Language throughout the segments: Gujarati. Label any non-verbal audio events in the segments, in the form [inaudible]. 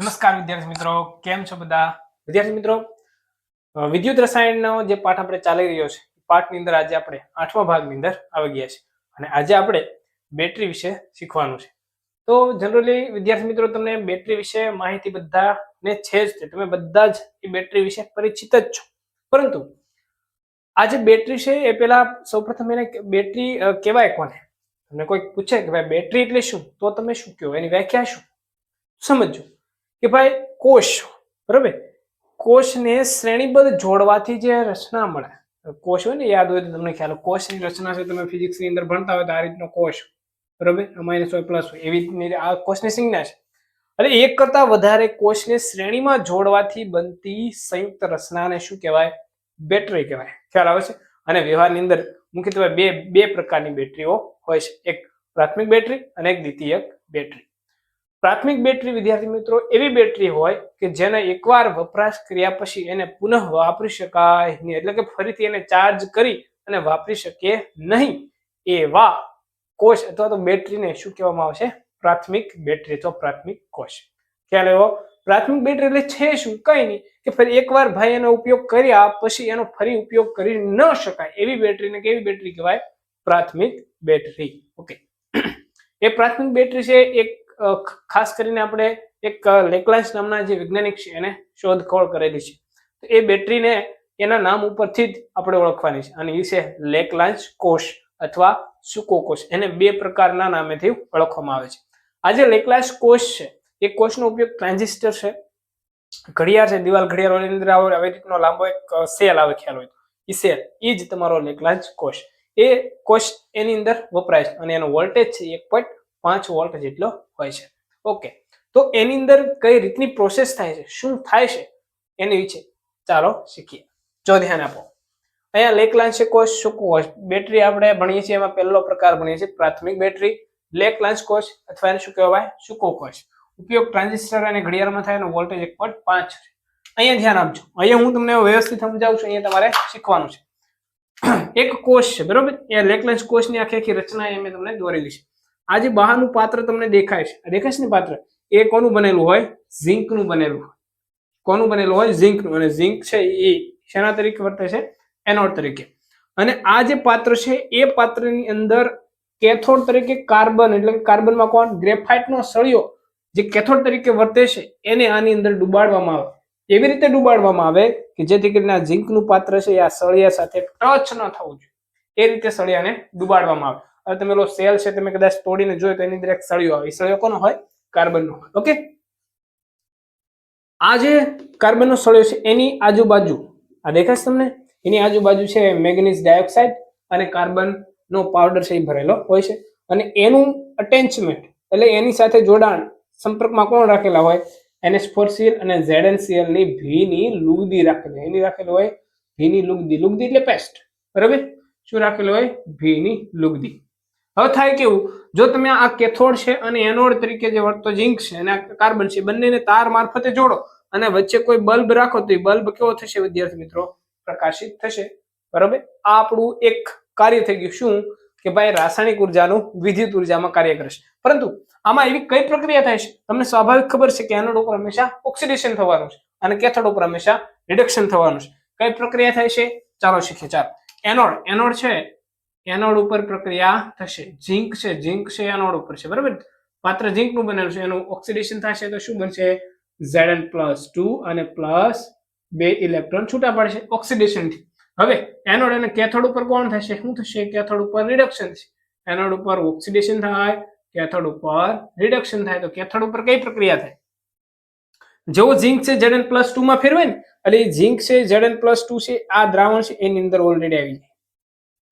નમસ્કાર વિદ્યાર્થી મિત્રો, કેમ છો બધા? વિદ્યાર્થી મિત્રો વિદ્યુત રસાયણનો જે પાઠ આપણે ચાલી રહ્યો છે પાઠની અંદર આજે આપણે આઠમા ભાગની અંદર આવી ગયા છે અને આજે આપણે બેટરી વિશે શીખવાનું છે. તો જનરલી વિદ્યાર્થી મિત્રો, તમને બેટરી વિશે માહિતી બધાને છે જ તમે બધા જ એ બેટરી વિશે પરિચિત જ છો. પરંતુ આ જે બેટરી છે, એ પેલા સૌપ્રથમ એને બેટરી કહેવાય કોને? તમને કોઈક પૂછે કે ભાઈ, બેટરી એટલે શું? તો તમે શું કહો? એની વ્યાખ્યા શું? સમજો કે ભાઈ કોષ, બરાબર? કોષને શ્રેણીબદ્ધ જોડવાથી જે રચના મળે, કોષ હોય ને, યાદ હોય તો તમને ખ્યાલ કોષની રચના છે, તમે ફિઝિક્સની અંદર ભણતા હોય તો આ રીતનો કોષ, બરાબર? માઇનસ હોય પ્લસ હોય, એવી રીતની આ કોષની સંજ્ઞા છે. એટલે એક કરતા વધારે કોષને શ્રેણીમાં જોડવાથી બનતી સંયુક્ત રચનાને શું કહેવાય? બેટરી કહેવાય. ખ્યાલ આવે છે? અને વ્યવહારની અંદર મુખ્યત્વે બે બે પ્રકારની બેટરીઓ હોય છે. એક પ્રાથમિક બેટરી અને એક દ્વિતીયક બેટરી પ્રાથમિક બેટરી વિદ્યાર્થી મિત્રો એવી બેટરી હોય કે જેને એકવાર વપરાશ કર્યા પછી એને પુનઃ વાપરી શકાય નહીં. એટલે કે ફરીથી એને ચાર્જ કરી અને વાપરી શકીએ નહીં એવા કોષ અથવા તો બેટરીને શું કહેવામાં આવશે? પ્રાથમિક બેટરી અથવા પ્રાથમિક કોષ. ખ્યાલ એવો પ્રાથમિક બેટરી એટલે છે શું? કઈ નહીં. કે ફરી એકવાર ભાઈ એનો ઉપયોગ કર્યા પછી એનો ફરી ઉપયોગ કરી ન શકાય. એવી બેટરીને કેવી બેટરી કહેવાય? પ્રાથમિક બેટરી. ઓકે. એ પ્રાથમિક બેટરી છે એક ખાસ કરીને આપણે એક લેકલાન્સ નામના જે વૈજ્ઞાનિક છે એને શોધખોળ કરેલી છે. તો એ બેટરીને એના નામ ઉપરથી જ આપણે ઓળખવાની છે. અને એ છે લેકલાઇન્સ કોષ અથવા સુકો કોષ. એને બે પ્રકારના નામેથી ઓળખવામાં આવે છે. આ જે લેકલાન્સ કોષ છે, એ કોષનો ઉપયોગ ટ્રાન્ઝિસ્ટર છે, ઘડિયાળ છે, દિવાલ ઘડિયાળની અંદર આવે આવી રીતનો લાંબો એક સેલ આવે, ખ્યાલ હોય એ સેલ એ જ તમારો લેકલાઇન્સ કોષ. એ કોષ એની અંદર વપરાય છે. અને એનો વોલ્ટેજ છે એક પોઈન્ટ પાંચ વોલ્ટ જેટલો હોય છે. ઓકે. તો એની અંદર કઈ રીતની પ્રોસેસ થાય છે? શું થાય છે? એની વિશે ચાલો શીખીએ. જો ધ્યાન આપો. અહીંયા લેકલાંશ કોષ સૂકો કોષ બેટરી આપણે ભણીએ છીએ, એમાં પહેલો પ્રકાર ભણીએ છીએ, પ્રાથમિક બેટરી લેકલાંશ કોષ અથવા એને શું કહેવાય? સુકો કોષ ઉપયોગ ટ્રાન્ઝિસ્ટર અને ઘડિયાળમાં થાય એનો વોલ્ટેજ એક પોઈન્ટ પાંચ છે. અહીંયા ધ્યાન આપજો. અહીંયા હું તમને વ્યવસ્થિત સમજાવું છું, અહીંયા તમારે શીખવાનું છે. એક કોષ છે, બરોબર? એ લેકલાંશ કોષની આખી આખી રચના એ મેં તમને દોરેલી છે. આ જે બહારનું પાત્ર તમને દેખાય છે દેખાય છે ને પાત્ર? એ કોનું બનેલું હોય? ઝીંકનું બનેલું હોય. કોનું બનેલું હોય? ઝીંકનું. અને ઝિંક છે એ શેના તરીકે વર્તે છે? એનોડ તરીકે. અને આ જે પાત્ર છે, એ પાત્રની અંદર કેથોડ તરીકે કાર્બન, એટલે કે કાર્બનમાં કોણ? ગ્રેફાઇટનો સળિયો જે કેથોડ તરીકે વર્તે છે, એને આની અંદર ડુબાડવામાં આવે. એવી રીતે ડુબાડવામાં આવે કે જેથી કરીને આ ઝિંકનું પાત્ર છે એ આ સળિયા સાથે ટચ ન થવું જોઈએ. એ રીતે સળિયાને ડુબાડવામાં આવે. હવે તમે પેલો સેલ છે, તમે કદાચ તોડીને જોયો તો એની અંદર એક સળિયો આવે. સળિયો કોનો હોય? કાર્બનનો. હોય ઓકે આ જે કાર્બનનો સળિયો છે, એની આજુબાજુ, આ દેખાશ તમને? એની આજુબાજુ છે મેગ્નીઝ ડાયોક્સાઇડ અને કાર્બનનો પાવડર છે એ ભરેલો હોય છે. અને એનું અટેચમેન્ટ એટલે એની સાથે જોડાણ સંપર્કમાં કોણ રાખેલા હોય? NH4Cl અને ZnCl ભીની લુગદી રાખેલી એની રાખેલી હોય ભીની લુગદી. લુગદી એટલે પેસ્ટ. બરાબર? શું રાખેલું હોય? ભીની લુગદી. હવે થાય કેવું? જો તમે આ કેથોડ છે અને એનોડ તરીકે જે વર્તો ઝીંક છે અને આ કાર્બન છે, બંનેને તાર મારફતે જોડો અને વચ્ચે કોઈ બલ્બ રાખો તો એ બલ્બ કેવો થશે વિદ્યાર્થી મિત્રો? પ્રકાશિત થશે. બરાબર? આ આપણું એક કાર્ય થઈ ગયું. શું? કે ભાઈ રાસાયણિક ઉર્જાનું વિદ્યુત ઉર્જામાં કાર્ય કરશે પરંતુ આમાં એવી કઈ પ્રક્રિયા થાય છે? તમને સ્વાભાવિક ખબર છે કે એનોડ ઉપર હંમેશા ઓક્સિડેશન થવાનું છે અને કેથોડ ઉપર હંમેશા રિડક્શન થવાનું છે. કઈ પ્રક્રિયા થાય છે? ચાલો શીખીએ. ચાલો. એનોડ. એનોડ છે એનોડ ઉપર પ્રક્રિયા થશે. ઝીંક છે ઝીંક છે, એનોડ ઉપર છે. બરાબર? માત્ર ઝીંકનું બનેલું છે. એનું ઓક્સિડેશન થશે તો શું બનશે? Zn પ્લસ ટુ અને પ્લસ બે ઇલેક્ટ્રોન છૂટા પડશે ઓક્સિડેશનથી. હવે, એનોડ અને કેથોડ ઉપર કોણ થશે? શું થશે? કેથોડ ઉપર રિડક્શન થશે એનોડ ઉપર ઓક્સિડેશન થાય, કેથોડ ઉપર રિડક્શન થાય. તો કેથોડ ઉપર કઈ પ્રક્રિયા થાય? જેવો ઝીંક છે Zn પ્લસ ટુ માં ફેરવાય ને, એટલે ઝીંક છે Zn પ્લસ ટુ છે, આ દ્રાવણ છે, એની અંદર ઓલરેડી આવી જાય.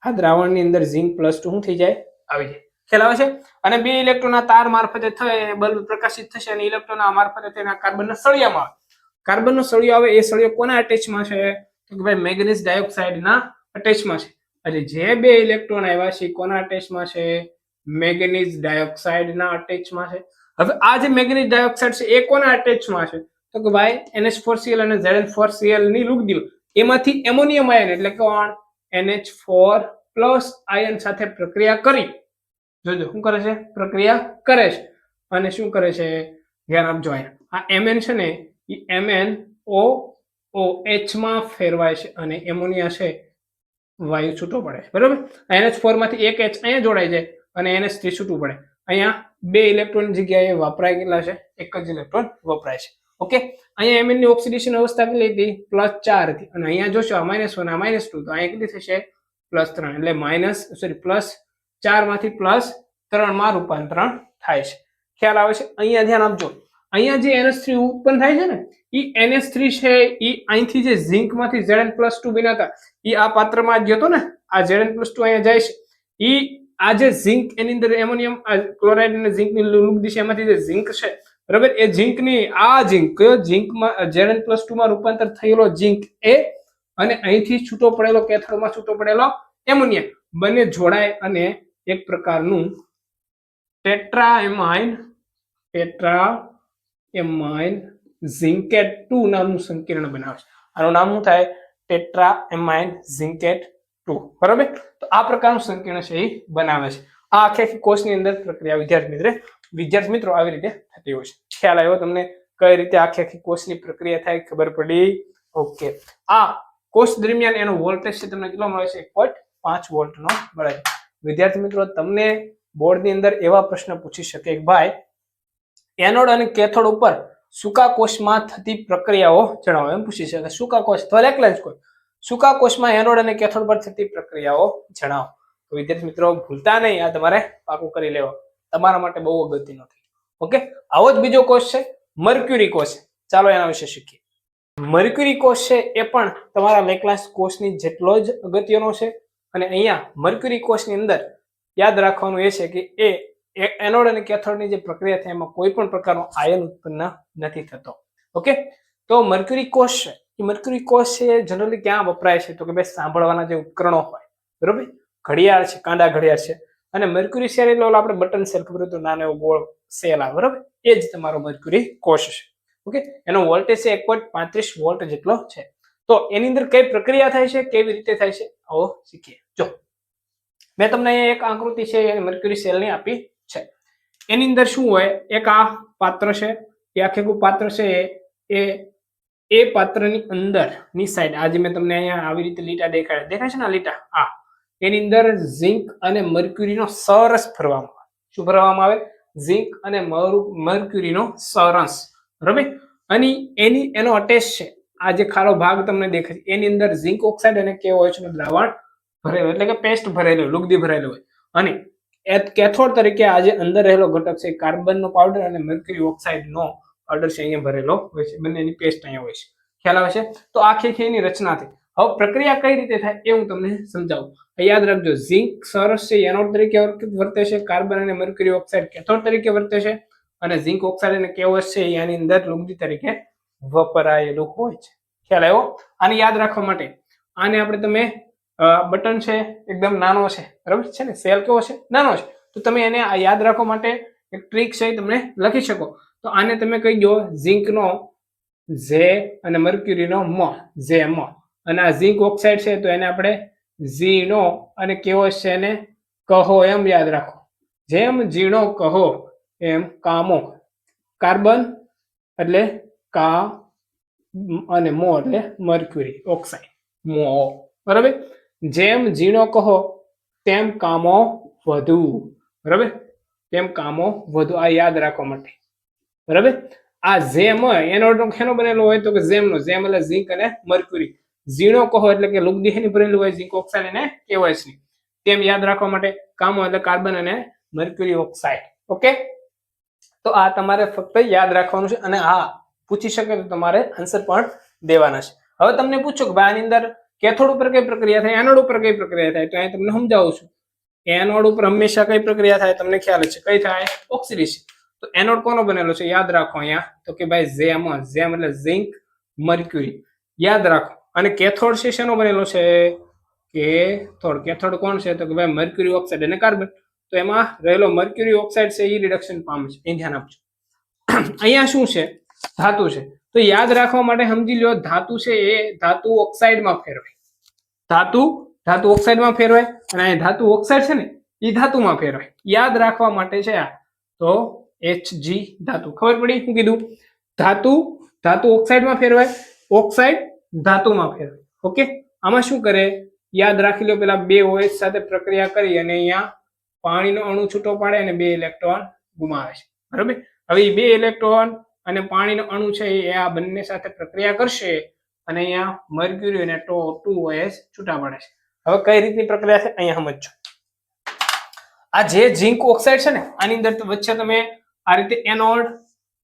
આ દ્રાવણની અંદર ઝીંક પ્લસ ટુ શું થઈ જાય? આવી જાય. ખ્યાલ આવે છે? અને બે ઇલેક્ટ્રોન આ તાર મારફતે થાય બલ્બ પ્રકાશિત થશે અને ઇલેક્ટ્રોન આ મારફતે તેના કાર્બનના સળિયામાં આવે કાર્બનનો સળિયો આવે, એ સળિયો કોના અટેચમાં છે? કે ભાઈ મેગ્નીઝ ડાયોક્સાઇડના અટેચમાં છે. એટલે જે બે ઇલેક્ટ્રોન આવ્યા છે કોના અટેચમાં છે? મેગ્નીઝ ડાયોક્સાઇડના અટેચમાં છે. હવે આ જે મેગ્નીઝ ડાયોક્સાઇડ છે, એ કોના અટેચમાં છે? તો કે ભાઈ એનએચ ફોર સીએલ અને Zn4Cl ની લુગદી એમાંથી એમોનિયમ આયન, એટલે કોણ NH4 પ્લસ આયન સાથે પ્રક્રિયા કરી. જોજો, શું કરે છે? પ્રક્રિયા કરે છે. અને શું કરે છે? ધ્યાન આપજો અહીંયા. આ એમએન છે ને એ એમએન ઓ ઓ એચમાં ફેરવાય છે અને એમોનિયા છે વાયુ છૂટો પડે બરાબર? એનએચ ફોરમાંથી એક એચ અહીંયા જોડાય છે અને એનએચ થ્રી છૂટું પડે. અહીંયા બે ઇલેક્ટ્રોન જગ્યાએ વપરાય કેટલા છે. એક જ ઇલેક્ટ્રોન વપરાય છે. ઓકે? અહીંયા એમએનની ઓક્સિડેશન અવસ્થા કેટલી હતી? પ્લસ ચાર હતી. અને અહીંયા જોશો, આ માઇનસ વન આ માઇનસ ટુ તો અહીંયા કેટલી થશે? પ્લસ ત્રણ. એટલે માઇનસ સોરી પ્લસ ચારમાંથી પ્લસ ત્રણમાં રૂપાંતરણ થાય છે. ખ્યાલ આવે છે? અહીંયા ધ્યાન આપજો. અહીંયા જે એનએસ થ્રી ઉત્પન્ન થાય છે ને એ એનએસ થ્રી છે એ અહીંથી જે ઝિંકમાંથી માંથી એન પ્લસ ટુ બન્યા એ આ પાત્રમાં ગયો ને, આ ઝેડ પ્લસ ટુ અહીંયા જાય છે. એ આ જે ઝિંક એની અંદર એમોનિયમ ક્લોરાઇડ અને ઝિંકની લુક દિશે એમાંથી જે ઝિંક છે બરાબર? એ ઝિંકની, આ ઝીંક, કયો ઝિંકમાં ઝેડ પ્લસ ટુ માં રૂપાંતર થયેલો ઝીંક એ અને અહીંથી છૂટો પડેલો કેથોડમાં છૂટો પડેલો એમોનિયા. બંને જોડાય અને એક પ્રકારનું tetraamine tetra amine zincate two નામનું સંકીર્ણ બનાવે છે. આનું નામ શું થાય? Tetra amine zincate two. બરાબર? તો આ પ્રકારનું સંકીર્ણ છે એ બનાવે છે. આ આખી આખી કોષની અંદર પ્રક્રિયા વિદ્યાર્થી મિત્ર વિદ્યાર્થી મિત્રો, આવી રીતે થતી હોય છે. ખ્યાલ આવ્યો તમને કઈ રીતે આખી આખી કોષની પ્રક્રિયા થાય ખબર પડી? ઓકે આ કોષ દરમિયાન એનો વોલ્ટેજ છે, તમને કેટલો મળે છે? એક પોઈન્ટ પાંચ વોલ્ટનો મળે. છે વિદ્યાર્થી મિત્રો, તમને બોર્ડની અંદર એવા પ્રશ્ન પૂછી શકે કે ભાઈ, એનોડ અને કેથોડ ઉપર સુકાકોષમાં થતી પ્રક્રિયાઓ જણાવો. એમ પૂછી શકે. સુકાકોષ કોષ તો એકલા જ કોઈ. સૂકા કોષમાં એનોડ અને કેથોડ પર થતી પ્રક્રિયાઓ જણાવો. તો વિદ્યાર્થી મિત્રો, ભૂલતા નહીં. આ તમારે પાકું કરી લેવો તમારા માટે બહુ અગત્યનો થઈ ઓકે આવો જ બીજો કોષ છે મર્ક્યુરી કોષ ચાલો એના વિશે શીખીએ. મર્ક્યુરી કોષ છે એ પણ તમારા લેકલાસ કોષની જેટલો જ અગત્યનો છે. અને અહીંયા મર્ક્યુરી કોષની અંદર યાદ રાખવાનું એ છે કે એ એનોડ અને કેથોડની જે પ્રક્રિયા થાય એમાં કોઈ પણ પ્રકારનો આયન ઉત્પન્ન નથી થતો. ઓકે તો મર્ક્યુરી કોષ છે. એ મર્ક્યુરી કોષ છે જનરલી ક્યાં વપરાય છે? તો કે ભાઈ સાંભળવાના જે ઉપકરણો હોય. બરોબર? ઘડિયાળ છે, કાંડા ઘડિયાળ છે. અને મર્ક્યુરી સેલ એટલે ઓલો આપણે બટન સેલ ખબર તો નાનો એવો ગોળ સેલ આવે, બરાબર? એ જ તમારો મર્ક્યુરી કોષ છે. ઓકે? એનો વોલ્ટેજ છે એક પોઈન્ટ પાંત્રીસ વોલ્ટ જેટલો છે. તો એની અંદર કઈ પ્રક્રિયા થાય છે? કેવી રીતે થાય છે? આવો શીખીએ. જો, મેં તમને અહીંયા એક આકૃતિ છે, એ મર્ક્યુરી સેલની આપી છે. એની અંદર શું હોય? એક આ પાત્ર છે, એ આખે આખું પાત્ર છે, એ એ પાત્રની અંદરની સાઈડ આજે મેં તમને અહીંયા આવી રીતે લીટા દેખાડ્યા. દેખાય છે ને લીટા? આ એની અંદર ઝિંક અને મર્ક્યુરીનો સરસ ભરવામાં આવે. શું ભરવામાં આવે? ઝિંક અને મર્ક્યુરીનો સરસ. બરાબર? અને એની, એનો અટેચ છે. આ જે ખારો ભાગ તમને દેખાય છે. એની અંદર ઝિંક ઓક્સાઇડ અને છે દ્રાવણ ભરેલું એટલે કે પેસ્ટ ભરેલું લુગદી ભરેલું હોય. અને કેથોડ તરીકે આજે અંદર રહેલો ઘટક છે કાર્બનનો પાવડર અને મર્ક્યુરી ઓક્સાઇડનો પાવડર છે અહીંયા ભરેલો હોય છે. બંનેની પેસ્ટ અહીંયા હોય છે. ખ્યાલ આવે છે? તો આખી આખી એની રચના થઈ. હવે પ્રક્રિયા કઈ રીતે થાય એ હું તમને સમજાવું. યાદ રાખજો, ઝીંક સરસ છે, એનોડ તરીકે વર્તે છે, કાર્બન અને મર્ક્યુરી ઓક્સાઇડ કેથોડ તરીકે વર્તે છે અને ઝીંક ઓક્સાઇડ અને કેવસ છે એની અંદર લુગદી તરીકે વપરાયેલું હોય છે. ખ્યાલ આવ્યો? આને યાદ રાખવા માટે આને આપણે તમે બટન છે, એકદમ નાનો છે, બરાબર? છે ને? સેલ કેવો છે? નાનો છે. તો તમે એને આ યાદ રાખવા માટે એક ટ્રીક છે એ તમને લખી શકો. તો આને તમે કહી દો, ઝીંકનો ઝે અને મર્ક્યુરીનો મ, ઝે, મ. અને આ ઝીંક ઓક્સાઇડ છે, તો એને આપણે ઝીણો અને કેવો છે એને? કહો એમ યાદ રાખો. જેમ ઝીણો કહો, એમ કામો. કાર્બન એટલે કા અને મો એટલે મર્ક્યુરી, ઓક્સાઇડ, મો. બરાબર? જેમ ઝીણો કહો, તેમ કામો વધુ. બરાબર? તેમ કામો વધુ. આ યાદ રાખવા માટે. બરાબર? આ ઝેમ એનો એનો બનેલો હોય તો કે જેમનો ઝેમ એટલે ઝીંક અને મર્ક્યુરી. ઝીણો કહો એટલે કે લુગદીહની ભરેલું હોય, ઝીંક ઓક્સાઇડ અને કેવાય છે. તેમ યાદ રાખવા માટે કામો એટલે કાર્બન અને મર્ક્યુરી ઓક્સાઇડ ઓકે તો આ તમારે ફક્ત યાદ રાખવાનું છે અને હા પૂછી શકે તો તમારે આન્સર પણ દેવાના છે. હવે તમને પૂછો કે ભાઈ આની અંદર કેથોડ ઉપર કઈ પ્રક્રિયા થાય, એનોડ ઉપર કઈ પ્રક્રિયા થાય, તો અહીં તમને સમજાવું છું. એનોડ ઉપર હંમેશા કઈ પ્રક્રિયા થાય, તમને ખ્યાલ છે, કઈ થાય? ઓક્સિડેશન. તો એનોડ કોનો બનેલો છે? યાદ રાખો અહીંયા. તો કે ભાઈ ઝેમ ઝેમ એટલે ઝિંક મર્ક્યુરી યાદ રાખો. અને કેથોડ છે શેનો બનેલો છે કેથોડ કેથોડ કોણ છે? તો કે ભાઈ મર્ક્યુરી ઓક્સાઇડ અને કાર્બન તો એમાં રહેલો મર્ક્યુરી ઓક્સાઇડ છે એ રિડક્શન પામે છે. એ ધ્યાન આપજો. અહીંયા શું છે? ધાતુ છે. તો યાદ રાખવા માટે સમજી લો ધાતુ છે એ ધાતુ ઓક્સાઇડમાં ફેરવાય. ધાતુ ધાતુ ઓક્સાઇડમાં ફેરવાય અને અહીં ધાતુ ઓક્સાઇડ છે ને એ ધાતુમાં ફેરવાય. યાદ રાખવા માટે છે આ. તો એચ ધાતુ. ખબર પડી? શું કીધું? ધાતુ ધાતુ ઓક્સાઇડમાં ફેરવાય. ઓક્સાઇડ ધાતુમાં ફેરવે ઓકે? આમાં શું કરે? યાદ રાખી લો, પેલા બે ઓએચ સાથે પ્રક્રિયા કરી અને અહીંયા પાણીનો અણુ છૂટો પાડે અને બે ઇલેક્ટ્રોન ગુમાવે છે. બરાબર? હવે એ બે ઇલેક્ટ્રોન અને પાણીનો અણુ છે, એ આ બંને સાથે પ્રક્રિયા કરશે અને અહીંયા મર્ક્યુરી અને ટો ટુ OH છૂટા પડે છે. હવે કઈ રીતની પ્રક્રિયા છે? અહીંયા સમજો આ જે ઝિંક ઓક્સાઇડ છે ને, આની અંદર વચ્ચે તમે આ રીતે એનોડ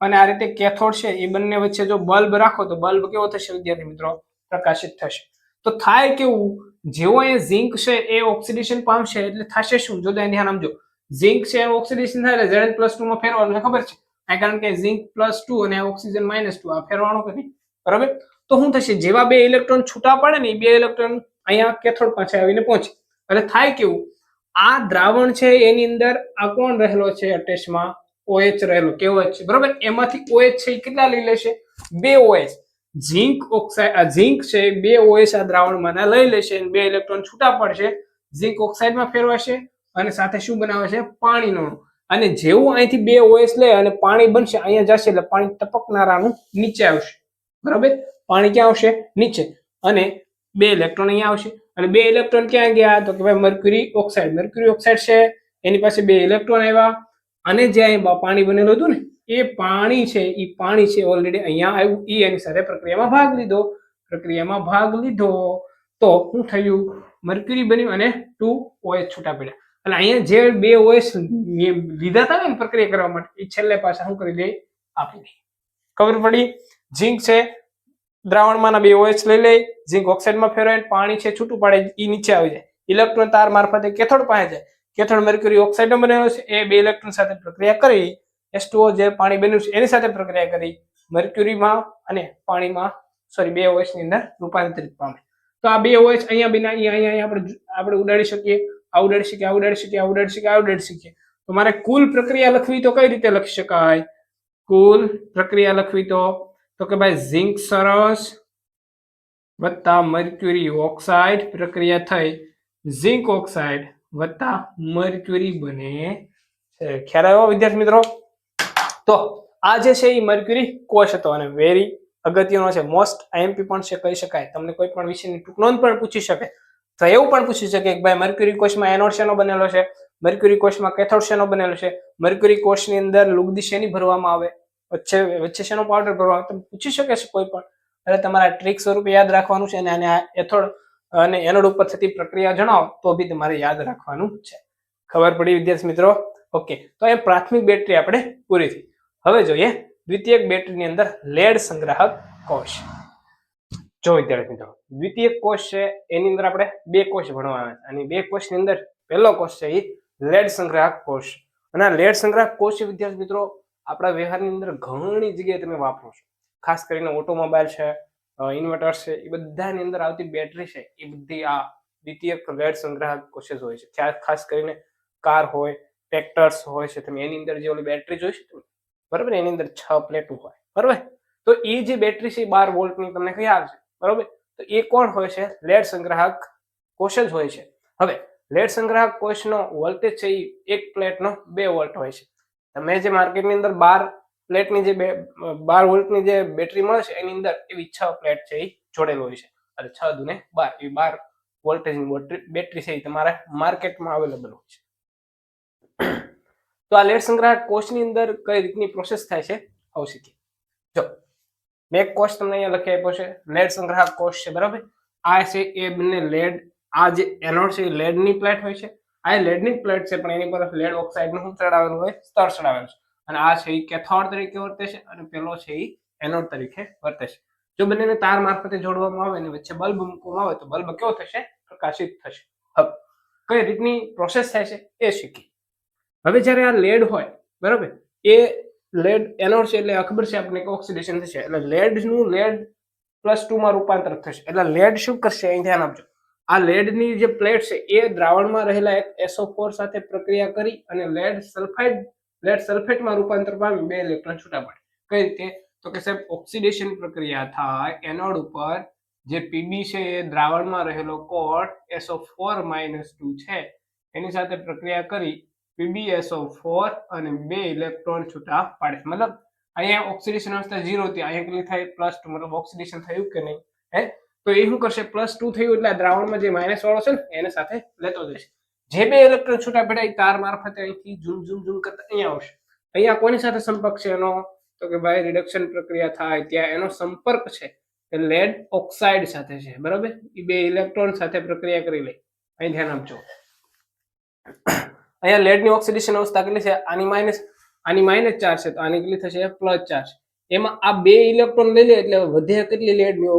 અને આ રીતે કેથોડ છે, એ બંને વચ્ચે જો બલ્બ રાખો તો બલ્બ કેવો થશે, વિદ્યાર્થી મિત્રો? પ્રકાશિત થશે. તો થાય કેવું? જેવો એ ઝિંક છે, એ ઓક્સિડેશન પામશે એટલે થશે શું? જો ધ્યાન સમજો ઝિંક છે, એનું ઓક્સિડેશન થાય એટલે ઝેડ પ્લસ ટુ માં ફેરવાનું ખબર છે? કારણ કે ઝિંક પ્લસ ટુ અને ઓક્સિજન માઇનસ ટુ, આ ફેરવાનું કે નહીં? બરાબર? તો શું થશે? જેવા બે ઇલેક્ટ્રોન છૂટા પડે ને, એ બે ઇલેક્ટ્રોન અહીંયા કેથોડ પાસે આવીને પહોંચે. એટલે થાય કેવું? આ દ્રાવણ છે, એની અંદર આ કોણ રહેલો છે, અટેચમાં? OH રહેલું કેવો છે. બરાબર? એમાંથી ઓએચ છે, એ કેટલા લઈ લેશે? બે ઓએચ ઝિંક ઓક્સાઇડ ઝિંક છે બે ઓએચ આ દ્રાવણમાંના લઈ લેશે અને બે ઇલેક્ટ્રોન છૂટા પડશે. ઝિંક ઓક્સાઇડમાં ફેરવાશે અને સાથે શું બનાવે છે પાણીનો અને જેવું અહીંથી બે ઓએસ લે અને પાણી બનશે, અહીંયા જશે એટલે પાણી ટપકનારાનું નીચે આવશે. બરાબર? પાણી ક્યાં આવશે? નીચે. અને બે ઇલેક્ટ્રોન અહીંયા આવશે. અને બે ઇલેક્ટ્રોન ક્યાં ગયા? તો કે ભાઈ મર્ક્યુરી ઓક્સાઇડ મર્ક્યુરી ઓક્સાઇડ છે, એની પાસે બે ઇલેક્ટ્રોન આવ્યા. અને જે અહીંયા પાણી બનેલું હતું ને, એ પાણી છે એ પાણી છે ઓલરેડી અહીંયા આવ્યું. એ એની સાથે પ્રક્રિયામાં ભાગ લીધો. પ્રક્રિયામાં ભાગ લીધો તો શું થયું? મર્ક્યુરી બન્યું અને ટુ OH છૂટા પડ્યા. એટલે અહીંયા જે બે OH લીધા હતા ને પ્રક્રિયા કરવા માટે એ છેલ્લે પાછા શું કરી દે આપી દે. ખબર પડી? ઝીંક છે, દ્રાવણમાંના બે ઓએચ લઈ લે, ઝીંક ઓક્સાઇડમાં ફેરવાય, પાણી છે, છૂટું પાડે એ નીચે આવી જાય. ઇલેક્ટ્રોન તાર મારફતે કેથોડ પાસે જાય. કેથોડ મેર્ક્યુરી ઓક્સાઇડનો બનેલો છે. એ બે ઇલેક્ટ્રોન સાથે પ્રક્રિયા કરી H2O જે પાણી બન્યું છે, એની સાથે પ્રક્રિયા કરી. મર્ક્યુરીમાં અને પાણીમાં સોરી બે OH ની અંદર રૂપાંતરિત પામે. તો આ બે ઓએસ અહીંયા બિના અહીંયા અહીંયા આપણે આપણે ઉડાડી શકીએ. આ ઉડાડી શકીએ, આ ઉડાડી શકીએ, આ ઉડાડી શકીએ, આ ઉડાડી શકીએ. તો મારે કુલ પ્રક્રિયા લખવી તો કઈ રીતે લખી શકાય? કુલ પ્રક્રિયા લખવી તો તો કે ભાઈ ઝિંક સરસ વત્તા મર્ક્યુરી ઓક્સાઇડ પ્રક્રિયા થઈ. ઝિંક ઓક્સાઇડ વત્તા મર્ક્યુરી બને છે. ખ્યાલ આવ્યો વિદ્યાર્થી મિત્રો? તો આ જે છે એ મર્ક્યુરી કોષ હતો અને વેરી અગત્યનો છે. મોસ્ટ આઈએમપી પણ છે, કહી શકાય. તમને કોઈ પણ વિષયની ટૂંક નોંધ પણ પૂછી શકે. તો એવું પણ પૂછી શકે કે ભાઈ મર્ક્યુરી કોષમાં એનોડ શેનો બનેલો છે? મર્ક્યુરી કોષમાં કેથોડ શેનો બનેલો છે? મર્ક્યુરી કોષની અંદર લુગદી શેની ભરવામાં આવે? વચ્ચે વચ્ચે શેનો પાવડર ભરવામાં આવે? તમે પૂછી શકે છે કોઈ પણ. એટલે તમારા ટ્રીક સ્વરૂપે યાદ રાખવાનું છે અને આને એથોડ અને એનોડ ઉપર થતી પ્રક્રિયા જણાવો, તો બી તમારે યાદ રાખવાનું છે. ખબર પડી વિદ્યાર્થી મિત્રો? ઓકે, તો એ પ્રાથમિક બેટરી આપણે પૂરી થઈ. હવે જોઈએ દ્વિતીયક બેટરીની અંદર લેડ સંગ્રાહક કોષ. જો વિદ્યાર્થી મિત્રો, દ્વિતીય કોષ છે, એની અંદર આપણે બે કોષ ભણવાના છે. અને બે કોષની અંદર પહેલો કોષ છે એ લેડ સંગ્રાહક કોષ. અને આ લેડ સંગ્રાહક કોષ વિદ્યાર્થી મિત્રો, આપણા વ્યવહારની અંદર ઘણી જગ્યાએ તમે વાપરો છો. ખાસ કરીને ઓટોમોબાઈલ છે ઇન્વર્ટર છે, એ બધાની અંદર આવતી બેટરી છે, એ બધી આ દ્વિતીયક લેડ સંગ્રાહક કોષેસ હોય છે. ખાસ કરીને કાર હોય ટ્રેક્ટર્સ હોય છે, તમે એની અંદર જે ઓલી બેટરી જોઈશે તમે? બરાબર, એની અંદર છ પ્લેટો હોય. બરાબર? તો એ જે બેટરી છે બાર વોલ્ટની તમને ખ્યાલ છે? બરાબર? તો એ કોણ હોય છે? લેડ સંગ્રાહક કોષ જ હોય છે. હવે, લેડ સંગ્રાહક કોષનો વોલ્ટેજ છે એ એક પ્લેટનો બે વોલ્ટ હોય છે. તમે જે માર્કેટની અંદર બાર પ્લેટની જે બાર વોલ્ટની જે બેટરી મળે છે, એની અંદર એવી છ પ્લેટ છે એ જોડેલ હોય છે. એટલે છ દુને બાર, એવી બાર વોલ્ટેજની બેટરી છે એ તમારે માર્કેટમાં અવેલેબલ હોય છે. તો આ લેડ સંગ્રાહક કોષની અંદર કઈ રીતની પ્રોસેસ થાય છે? આવું જો, મેં એક કોષ તમને અહીંયા લખી આપ્યો છે. લેડ સંગ્રાહક કોષ છે, બરાબર? આ છે એ બંને લેડ, આ જે એનોડ છે એ લેડની પ્લેટ હોય છે. આ લેડની પ્લેટ છે, પણ એની પર લેડ ઓક્સાઇડનું શું ચડાવેલું હોય? સ્તર ચડાવેલું છે. અને આ છે એ કેથોડ તરીકે વર્તે છે અને પેલો છે એ એનોડ તરીકે વર્તે છે. જો બંનેને તાર મારફતે જોડવામાં આવે અને વચ્ચે બલ્બ મૂકવામાં આવે તો બલ્બ કેવો થશે? પ્રકાશિત થશે. હવે, કઈ રીતની પ્રોસેસ થાય છે એ શીખી હવે જ્યારે આ લેડ હોય, બરાબર? એ લેડ એનોડ છે એટલે આ ખબર છે આપણે ઓક્સિડેશન થશે. એટલે લેડનું લેડ પ્લસમાં રૂપાંતર થશે. એટલે લેડ શું કરશે? અહીં ધ્યાન આપજો. આ લેડની જે પ્લેટ છે એ દ્રાવણમાં રહેલા એક SO4 સાથે પ્રક્રિયા કરી અને લેડ સલ્ફાઇડ લેડ સલ્ફેટમાં રૂપાંતર પામી બે ઇલેક્ટ્રોન છૂટા પડે. કઈ રીતે? તો કે સાહેબ, ઓક્સિડેશન પ્રક્રિયા થાય, એનોડ ઉપર જે પીબી છે એ દ્રાવણમાં રહેલો કોટ એસઓ ફોર માઇનસ ટુ છે. એની સાથે પ્રક્રિયા કરી પીબી એસઓ ફોર અને બે ઇલેક્ટ્રોન છૂટા પાડે. મતલબ અહીંયા ઓક્સિડેશન અવસ્થા ઝીરો હતી. અહીંયા કેટલી થાય પ્લસ ટુ મતલબ ઓક્સિડેશન થયું કે નહીં? હે? તો એ શું કરશે? પ્લસ ટુ થયું એટલે દ્રાવણમાં જે માઇનસ વાળો છે ને, એને સાથે લેતો જશે. જે બે ઇલેક્ટ્રોન છૂટા પડ્યા તાર મારફતે અહીંથી ઝૂમ ઝૂમ ઝૂમ કરતા અહીંયા આવશે. અહીંયા કોની સાથે સંપર્ક છે એનો? તો કે ભાઈ રિડક્શન પ્રક્રિયા થાય ત્યાં એનો સંપર્ક છે એ લેડ ઓક્સાઇડ સાથે છે, બરાબર? એ બે ઇલેક્ટ્રોન સાથે પ્રક્રિયા કરી લે. અહીં ધ્યાન આપજો. અહીંયા લેડની ઓક્સિડેશન અવસ્થા કેટલી છે? આની માઇનસ આની માઇનસ ચાર છે, તો આની કેટલી થશે? પ્લસ ચાર્જ એમાં આ બે ઇલેક્ટ્રોન લઈ લે એટલે વધે કેટલી લેડની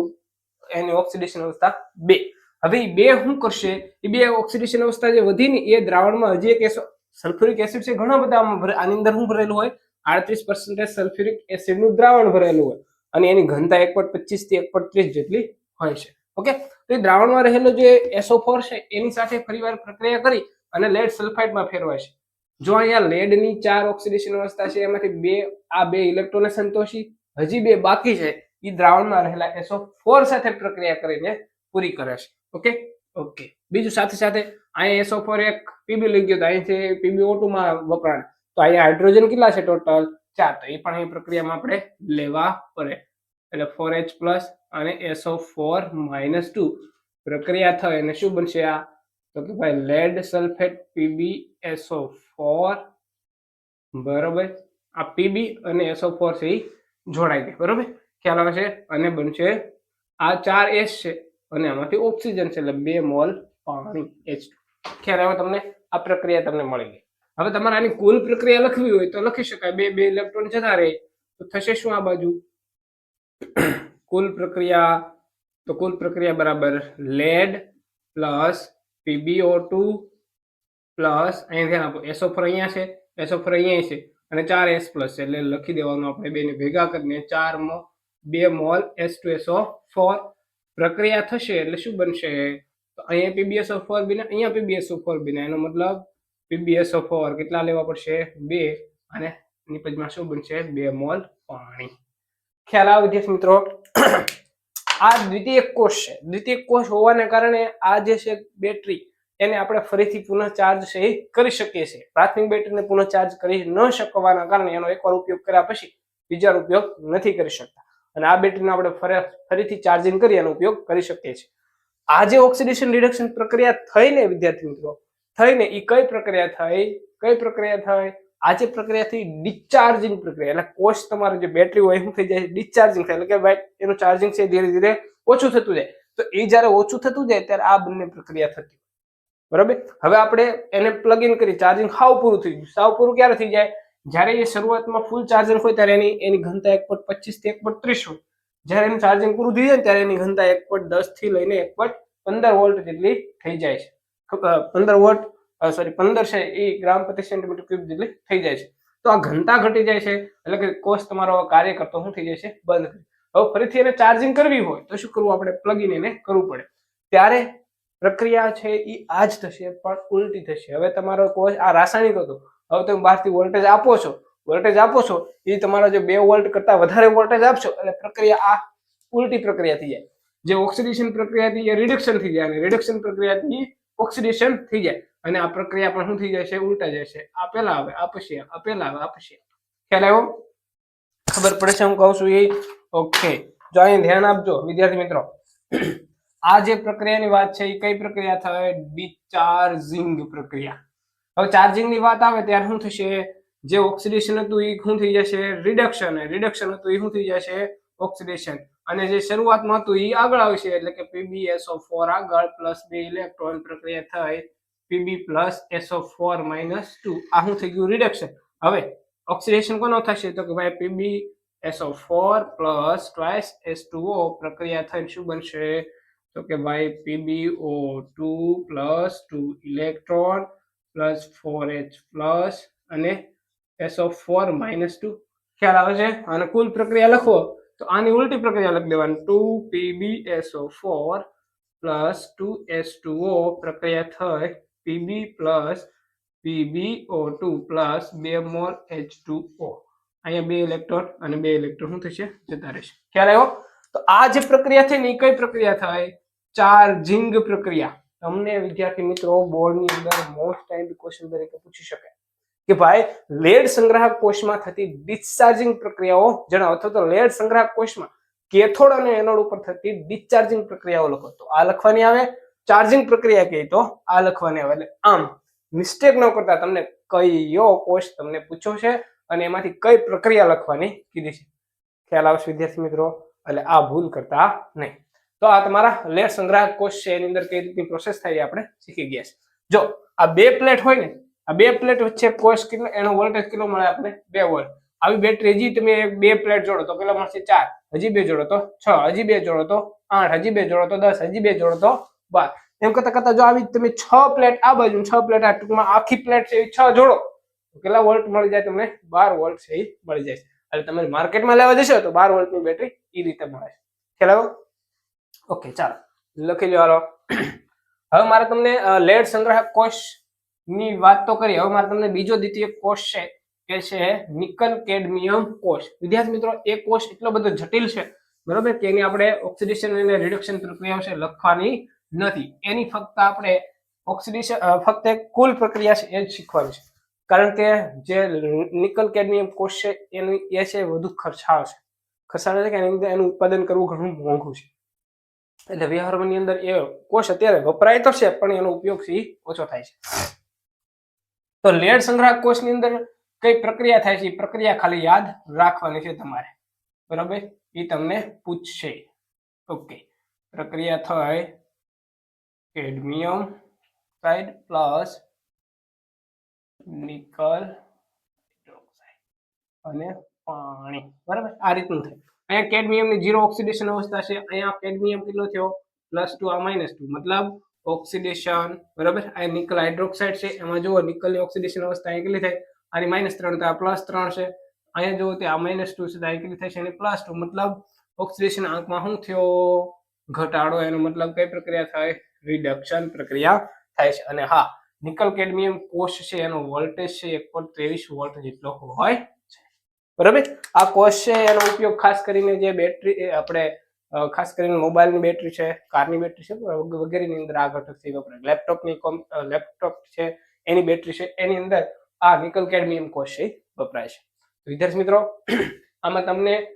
એની ઓક્સિડેશન અવસ્થા? બે. હવે એ બે શું કરશે? એ બે ઓક્સિડેશન અવસ્થા જે વધીને એ દ્રાવણમાં હજી એક સલ્ફ્યુરિક એસિડ છે, ઘણા બધા આની અંદર શું ભરેલું હોય? આડત્રીસ પર્સન્ટેજ સલ્ફ્યુરિક એસિડનું દ્રાવણ ભરેલું હોય. અને એની ઘનતા એક પોઈન્ટ પચીસથી એક પોઈન્ટ ત્રીસ જેટલી હોય છે. ઓકે? તો એ દ્રાવણમાં રહેલો જે એસો ફોર છે, એની સાથે ફરીવાર પ્રક્રિયા કરી અને લેડ સલ્ફાઇડમાં ફેરવાય છે. જો અહીંયા લેડની ચાર ઓક્સિડેશન અવસ્થા છે, એમાંથી બે, આ બે ઇલેક્ટ્રોને સંતોષી, હજી બે બાકી છે એ દ્રાવણમાં રહેલા એસો ફોર સાથે પ્રક્રિયા કરીને પૂરી કરે છે. ઓકે? ઓકે. બીજું સાથે સાથે અહીંયા એસો ફોર એક પીબી લઈ ગયો તો અહીંથી પીબી ઓટુ માં વપરાણ. તો અહીંયા હાઇડ્રોજન કેટલા છે ટોટલ? ચાર. તો એ પણ અહીં પ્રક્રિયામાં આપણે લેવા પડે. એટલે ફોર એચ પ્લસ અને એસો ફોર માઇનસ ટુ પ્રક્રિયા થાય અને શું બનશે આ? તો કે ભાઈ lead sulphate PB SO four બરોબર. આ પીબી અને એસો ફોર છે એ જોડાઈ ગઈ બરોબર? ખ્યાલ આવે છે? અને બનશે આ ચાર એસ છે. અને આમાંથી ઓક્સિજન છે એટલે બે મોલ પાણી એચ ખ્યાલ આવે તમને? આ પ્રક્રિયા તમને મળી ગઈ. હવે તમારે આની કુલ પ્રક્રિયા લખવી હોય તો લખી શકાય. બે બે ઇલેક્ટ્રોન જતા રહે, તો થશે શું આ બાજુ? કુલ પ્રક્રિયા, તો કુલ પ્રક્રિયા બરાબર lead plus PBO two plus અહીંયા ધ્યાન આપો એસોફર અહીંયા છે એસો ફોર અહીંયા છે, અને ચાર એસ પ્લસ છે. એટલે લખી દેવાનું આપણે બેને ભેગા કરીને ચાર બે mole S two SO four પ્રક્રિયા થશે એટલે શું બનશે? તો અહીંયા પીબીએસઓ ફોર બીના, અહીંયા પીબીએસઓ ફોર બીના. એનો મતલબ પીબીએસઓ ફોર કેટલા લેવા પડશે? બે. અને નિપજમાં શું બનશે? બે મોલ પાણી. ખ્યાલ આવે વિદ્યાર્થી મિત્રો? આ દ્વિતીય કોષ છે. દ્વિતીય કોષ હોવાને કારણે આ જે છે બેટરી, એને આપણે ફરીથી પુનઃ ચાર્જ છે કરી શકીએ છીએ. પ્રાથમિક બેટરીને પુનઃ ચાર્જ કરી ન શકવાના કારણે એનો એકવાર ઉપયોગ કર્યા પછી બીજા ઉપયોગ નથી કરી શકતા. અને આ બેટરીને આપણે ફરે- ફરીથી ચાર્જિંગ કરી એનો ઉપયોગ કરી શકીએ છીએ. આ જે ઓક્સિડેશન રિડક્શન પ્રક્રિયા થઈને વિદ્યાર્થી મિત્રો થઈને એ કઈ પ્રક્રિયા થઈ? કઈ પ્રક્રિયા થઈ? આ જે પ્રક્રિયા થઈ ડિસ્ચાર્જિંગ પ્રક્રિયા, એટલે કોષ તમારો જે બેટરી હોય શું થઈ જાય ડિસ્ચાર્જિંગ થાય. એટલે કે ભાઈ, એનું ચાર્જિંગ છે ધીરે ધીરે ઓછું થતું જાય. તો એ જ્યારે ઓછું થતું જાય, ત્યારે આ બંને પ્રક્રિયા થતી બરાબર? હવે આપણે એને પ્લગ ઇન કરી ચાર્જિંગ સાવ પૂરું થઈ ગયું. સાવ પૂરું ક્યારે થઈ જાય? જ્યારે એ શરૂઆતમાં ફૂલ ચાર્જિંગ હોય ત્યારે એની એની ઘનતા એક પોઈન્ટ પચીસથી એક પોઈન્ટ ત્રીસ હોય. જ્યારે એનું ચાર્જિંગ પૂરું થઈ જાય ત્યારે એની ઘનતા એક પોઈન્ટ દસથી લઈને એક પોઈન્ટ પંદર વોલ્ટ જેટલી થઈ જાય છે. પંદર વોલ્ટ સોરી પંદર છે એ ગ્રામ પ્રતિ સેન્ટીમીટર ક્યુબ જેટલી થઈ જાય છે. તો આ ઘનતા ઘટી જાય છે, એટલે કે કોષ તમારો કાર્ય કરતો શું થઈ જાય છે? બંધ હવે ફરીથી એને ચાર્જિંગ કરવી હોય તો શું કરવું આપણે? પ્લગ ઇન એને કરવું પડે. ત્યારે પ્રક્રિયા છે એ આ જ થશે, પણ ઉલટી થશે. હવે તમારો કોષ આ રાસાયણિક હતો. હવે તમે બહારથી વોલ્ટેજ આપો છો વોલ્ટેજ આપો છો, એ તમારા જે બે વોલ્ટ કરતા વધારે વોલ્ટેજ આપશો, એટલે પ્રક્રિયા આ ઉલટી પ્રક્રિયા થઈ જાય. જે ઓક્સિડેશન પ્રક્રિયાથી એ રિડક્શન થઈ જાય અને રિડક્શન પ્રક્રિયાથી ઓક્સિડેશન થઈ જાય. અને આ પ્રક્રિયા પણ શું થઈ છે ઉલટા છે આ પેલા આવે, આ પછી આ પેલા આવે, આ પછી. ખ્યાલ આવ્યો? ખબર છે હું કહું છું એ? ઓકે. જો અહીં ધ્યાન આપજો, વિદ્યાર્થી મિત્રો. આ જે પ્રક્રિયાની વાત છે એ કઈ પ્રક્રિયા થાય? ડિચાર્જિંગ પ્રક્રિયા. હવે ચાર્જિંગની વાત આવે ત્યારે શું થશે? જે ઓક્સિડેશન હતું એ શું થઈ જશે? રિડક્શન રિડક્શન હતું એ શું થઈ જશે? ઓક્સિડેશન અને જે શરૂઆતમાં હતું એ આગળ આવશે, એટલે કે પીબીએસઓ ફોર આગળ પ્લસ બે ઇલેક્ટ્રોન પ્રક્રિયા થઈ. PB plus SO four minus two આ શું થઈ ગયું? રિડક્શન હવે ઓક્સિડેશન કોનો થશે? તો કે ભાઈ PB SO four plus twice S two O પ્રક્રિયા થઈને શું બનશે? તો કે ભાઈ PBO two plus two electron plus four H plus અને S of four minus two. ખ્યાલ આવે છે? અને કુલ પ્રક્રિયા લખો. તો આની ઉલટી પ્રક્રિયા લખી દેવાની. Two PB SO four plus two S two O પ્રક્રિયા થઈ. PB plus PBO two plus બે મોર એચ ટુ ઓ. અહીંયા બે ઇલેક્ટ્રોન અને બે ઇલેક્ટ્રોન શું થશે? જતા રહેશે. ખ્યાલ આવ્યો? તો આ જે પ્રક્રિયા થઈ ને એ કઈ પ્રક્રિયા થાય ચાર્જિંગ પ્રક્રિયા. તમને વિદ્યાર્થી મિત્રો બોર્ડની અંદર મોસ્ટ ટાઈમ ક્વેશ્ચન તરીકે પૂછી શકાય કે ભાઈ લેડ સંગ્રાહક કોષમાં થતી ડિસ્ચાર્જિંગ પ્રક્રિયાઓ જણાવો. અથવા તો લેડ સંગ્રાહક કોષમાં કેથોડ અને એનોડ ઉપર થતી ડિસ્ચાર્જિંગ પ્રક્રિયાઓ લખો. તો આ લખવાની આવે. ચાર્જિંગ પ્રક્રિયા કહી તો? આ લખવાની આવે. એટલે આમ મિસ્ટેક ન કરતા તમને કયો કોષ તમને પૂછ્યો છે અને એમાંથી કઈ પ્રક્રિયા લખવાની કીધી છે. ખ્યાલ આવશે વિદ્યાર્થી મિત્રો. એટલે આ ભૂલ કરતા નહીં. તો આ તમારા લેટ સંગ્રાહક કોષ છે, એની અંદર કઈ રીતની પ્રોસેસ થાય આપણે શીખી ગયા છે. જો આ બે પ્લેટ હોય ને, આ બે પ્લેટ વચ્ચે કોષ કેટલો, એનો વોલ્ટેજ કેટલો મળે આપણે બે વોલ્ટ આવી બેટરી હજી તમે બે પ્લેટ જોડો તો કેટલો મળશે? ચાર. હજી બે જોડો તો છ. હજી બે જોડો તો આઠ. હજી બે જોડો તો દસ. હજી બે જોડો તો બાર. એમ કરતા કરતા જો આવી તમે છ પ્લેટ આ બાજુ છ પ્લેટ આ ટૂંકમાં આખી પ્લેટ છે છ જોડો, તો કેટલા વોલ્ટ મળી જાય તમને? બાર વોલ્ટ છે, એ મળી જાય એટલે તમે માર્કેટમાં લેવા જશો તો બાર વોલ્ટની બેટરી એ રીતે મળે છે. ખ્યાલ ઓકે, ચાલો. લખી લો હાલો હવે મારે તમને લેડ સંગ્રહ કોષની વાત તો કરી. હવે મારે તમને બીજો દ્વિતીય કોષ છે કે છે નિકલ કેડમિયમ કોષ. વિદ્યાર્થી મિત્રો, એ કોષ એટલો બધો જટિલ છે, બરોબર, કે એની આપણે ઓક્સિડેશન અને રિડક્શન પ્રક્રિયાઓ છે લખવાની નથી. એની ફક્ત આપણે ઓક્સિડેશન ફક્ત કુલ પ્રક્રિયા છે, એ જ શીખવાની છે. કારણ કે જે નિકલ કેડમિયમ કોષ છે, એનું, એ છે વધુ ખર્ચાળ છે. ખર્ચાળ છે કે એની અંદર એનું ઉત્પાદન કરવું ઘણું મોંઘું છે. એટલે વ્યવહારની અંદર એ કોષ અત્યારે વપરાય તો છે, પણ એનો ઉપયોગ ઈ ઓછો થાય છે. તો લેડ સંગ્રાહક કોષની અંદર કઈ પ્રક્રિયા થાય છે, એ પ્રક્રિયા ખાલી યાદ રાખવાની છે તમારે. બરાબર? એ તમને પૂછશે. ઓકે. પ્રક્રિયા થાય કેડમિયમ સાઇડ પ્લસ નિકલ અને પાણી. બરાબર? આ રીતનું થાય. અહીંયા કેડમિયમની ઝીરો ઓક્સિડેશન અવસ્થા છે. અહીંયા કેડમિયમ કેટલો થયો? પ્લસ ટુ આ માઇનસ ટુ મતલબ ઓક્સિડેશન બરાબર? આ નિકલ હાઇડ્રોક્સાઇડ છે. એમાં જુઓ નિકલની ઓક્સિડેશન અવસ્થા અહીં કેટલી થાય? આની માઇનસ ત્રણ તો આ પ્લસ ત્રણ છે. અહીંયા જુઓ તે આ માઇનસ ટુ છે તો કેટલી થાય છે? એની પ્લસ ટુ મતલબ ઓક્સિડેશન આંકમાં શું થયો? ઘટાડો. એનો મતલબ કઈ પ્રક્રિયા થાય? રિડક્શન પ્રક્રિયા થાય છે. અને હા નિકલ કેડમિયમ કોષ છે, એનો વોલ્ટેજ છે, એક પોઈન્ટ ત્રેવીસ વોલ્ટ જેટલો હોય બરાબર? આ કોષ છે એનો ઉપયોગ ખાસ કરીને જે બેટરી આપણે ખાસ કરીને મોબાઈલની બેટરી છે કારની બેટરી છે વગ- વગેરેની અંદર આ ઘટકથી વપરાય. લેપટોપની લેપટોપ છે, એની બેટરી છે, એની અંદર આ નિકલ કેડમિયમ કોષ છે વપરાય છે. વિદ્યાર્થી મિત્રો, [clears throat] આમાં તમને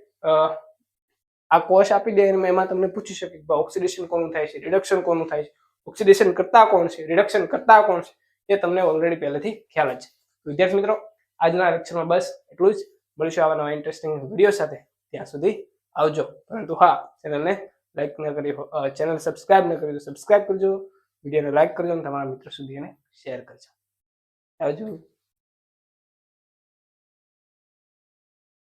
આ કોષ આપી દે એમાં તમને પૂછી શકે કે ઓક્સિડેશન કોનું થાય છે રિડક્શન કોનું થાય છે ઓક્સિડેશન કરતા કોણ છે રિડક્શન કરતા કોણ છે, એ તમને ઓલરેડી પહેલેથી ખ્યાલ જ છે. વિદ્યાર્થી મિત્રો, આજના લેક્ચરમાં બસ એટલું જ. મળીશું આવા નવા ઇન્ટરેસ્ટિંગ વીડિયો સાથે. ત્યાં સુધી આવજો. પરંતુ હા ચેનલને લાઈક ન કરી ચેનલ સબસ્ક્રાઇબ ન કરી તો સબસ્ક્રાઇબ કરજો. વિડીયોને લાઈક કરજો અને તમારા મિત્રો સુધી એને શેર કરજો. આવજો.